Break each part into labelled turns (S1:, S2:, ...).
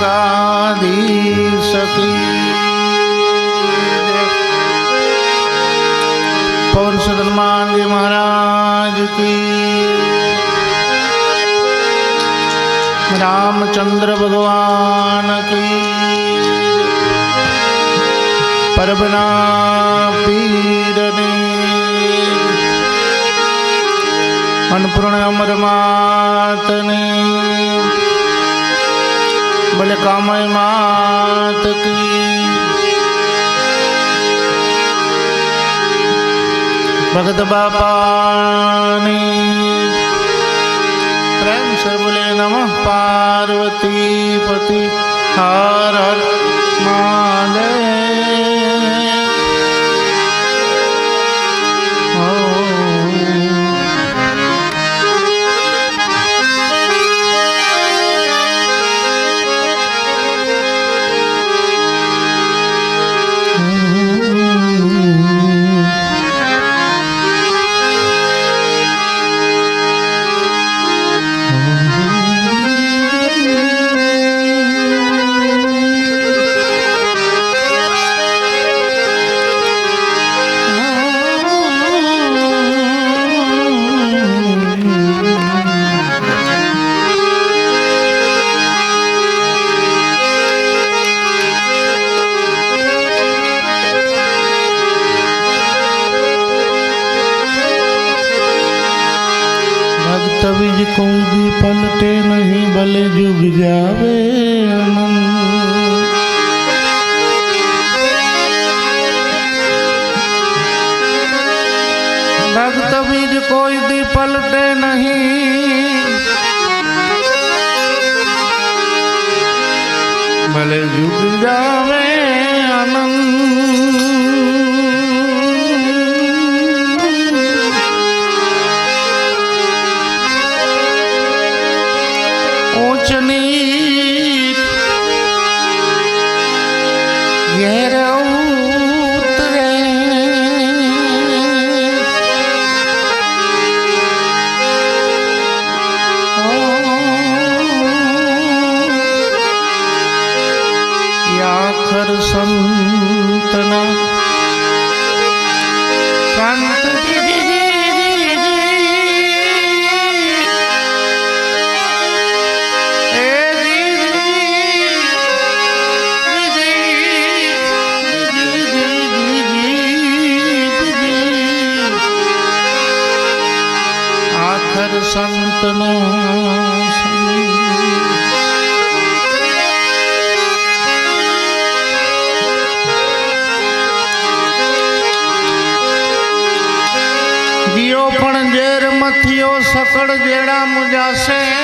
S1: જય. પવન સુત હનુમાનજી મહારાજ કી રામચંદ્ર ભગવાન કી પરબના પીરને અન્નપૂર્ણ અમર માતને ભલે કામય માત કી ભગત બાપાની પ્રેમ સે બોલે નમ પાર્વતી પતિ, હર હર મહાદેવ. ભક્ત બીજ કોઈ દી પલટે નહીં. સકળ જેડા મુજાશે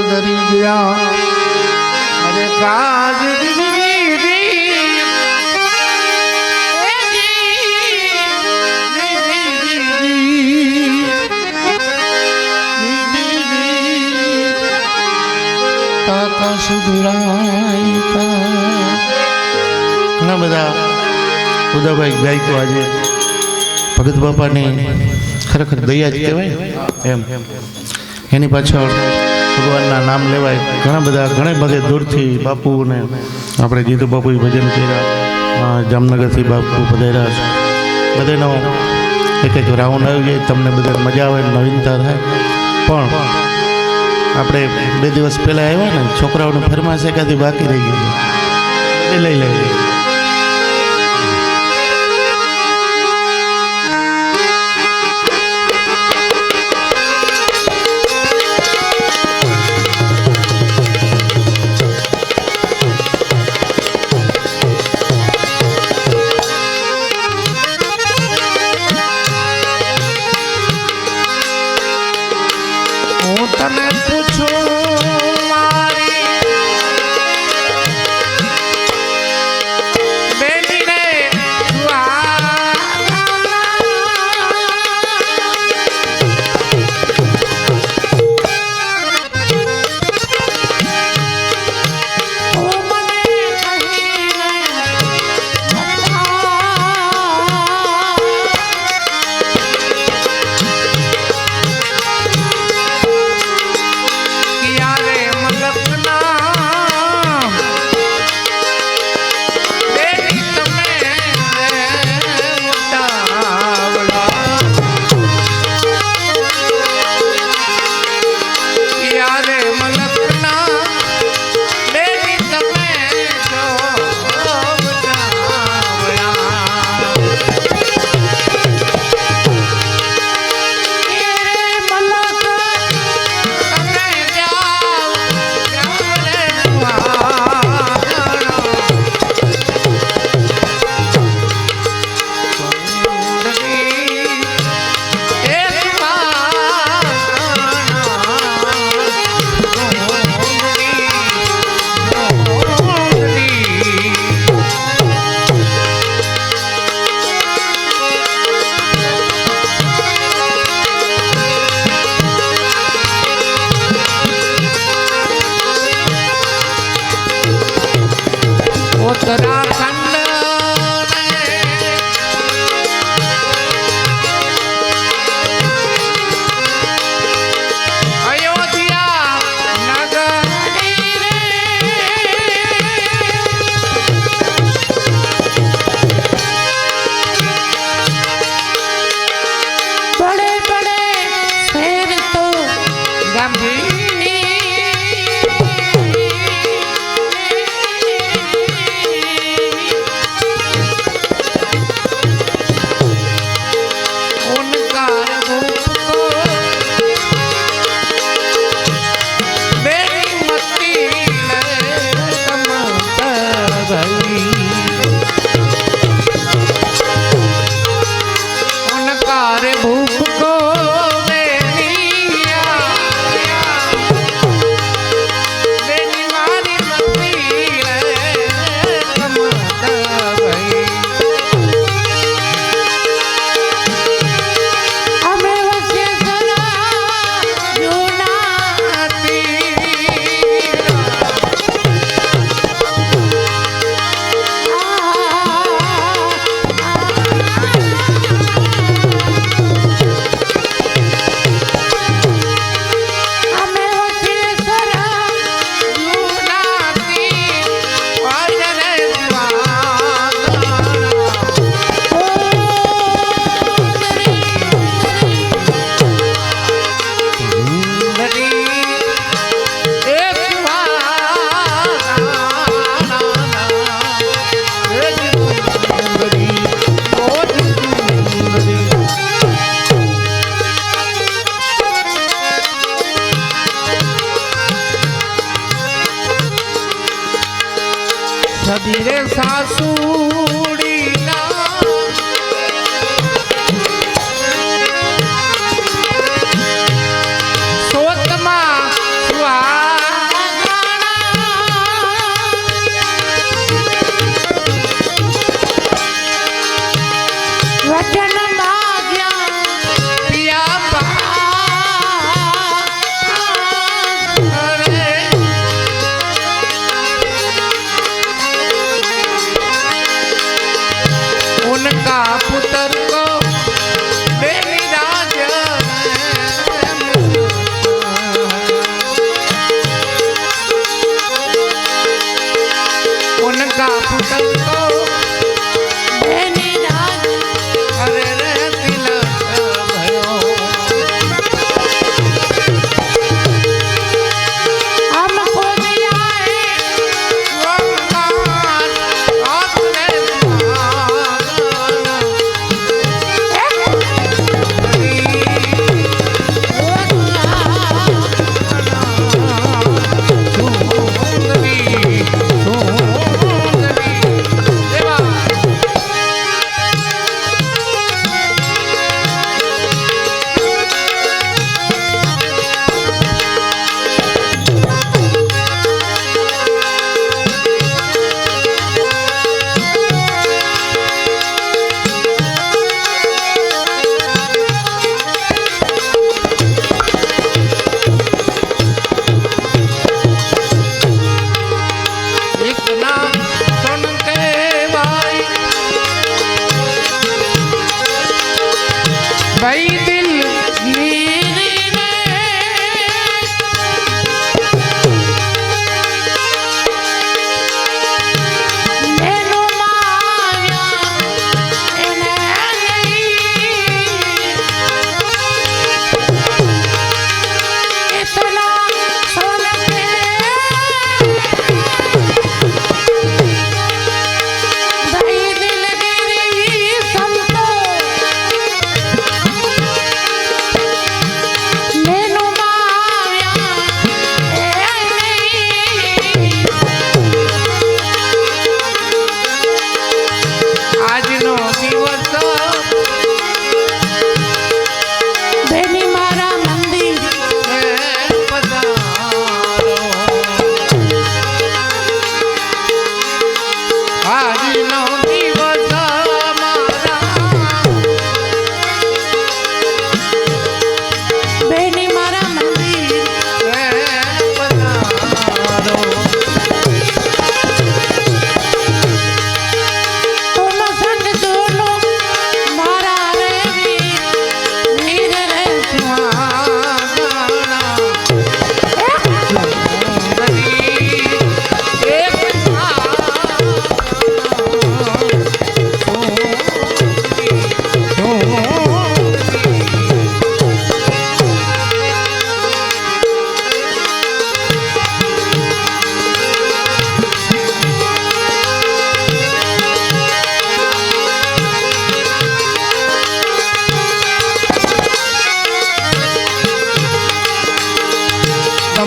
S1: સુધરી ગયા. અરે કાજ ઘણા બધા ઉદાભાઈ ગાયકો આજે ભગત બાપાની ખરેખર દયા જ કહેવાય એમ. એની પાછળ ભગવાનના નામ લેવાય. ઘણા બધા, ઘણા બધે દૂરથી બાપુને આપણે જીતુ બાપુએ ભજન કર્યા. જામનગરથી બાપુ પધાર્યા બધાનો એક એક રાઉન્ડ આવી જાય તમને બધા મજા આવે, નવીનતા થાય. પણ આપણે બે દિવસ પહેલાં આવ્યા ને, છોકરાઓને ફરમાશે કાંથી બાકી રહી ગઈ. એ લઈ લઈએ.
S2: Oh, oh.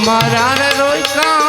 S1: અમારા રે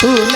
S1: তুলে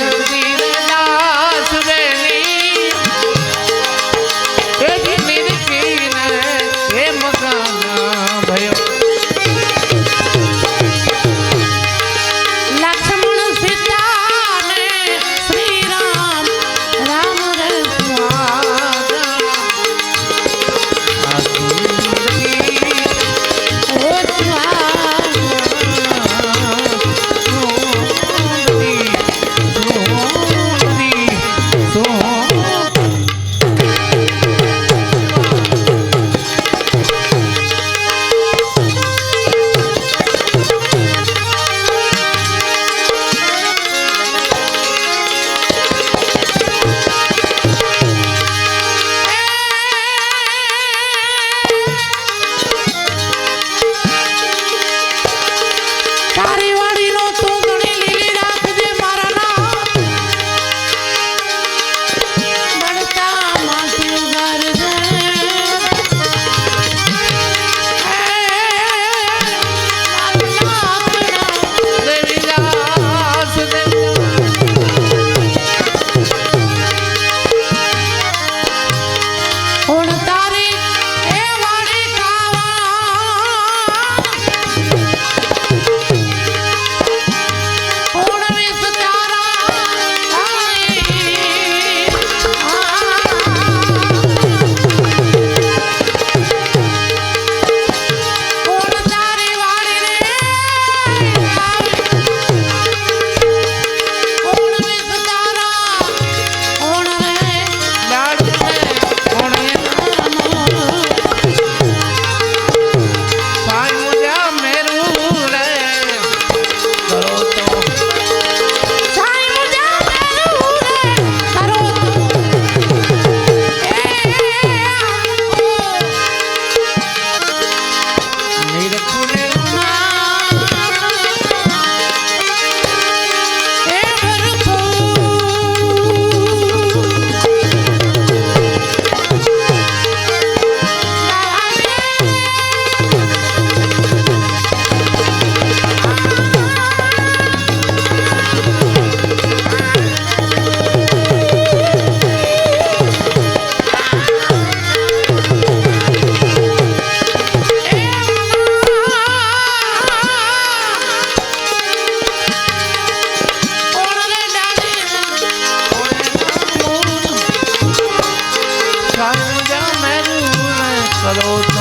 S1: Para.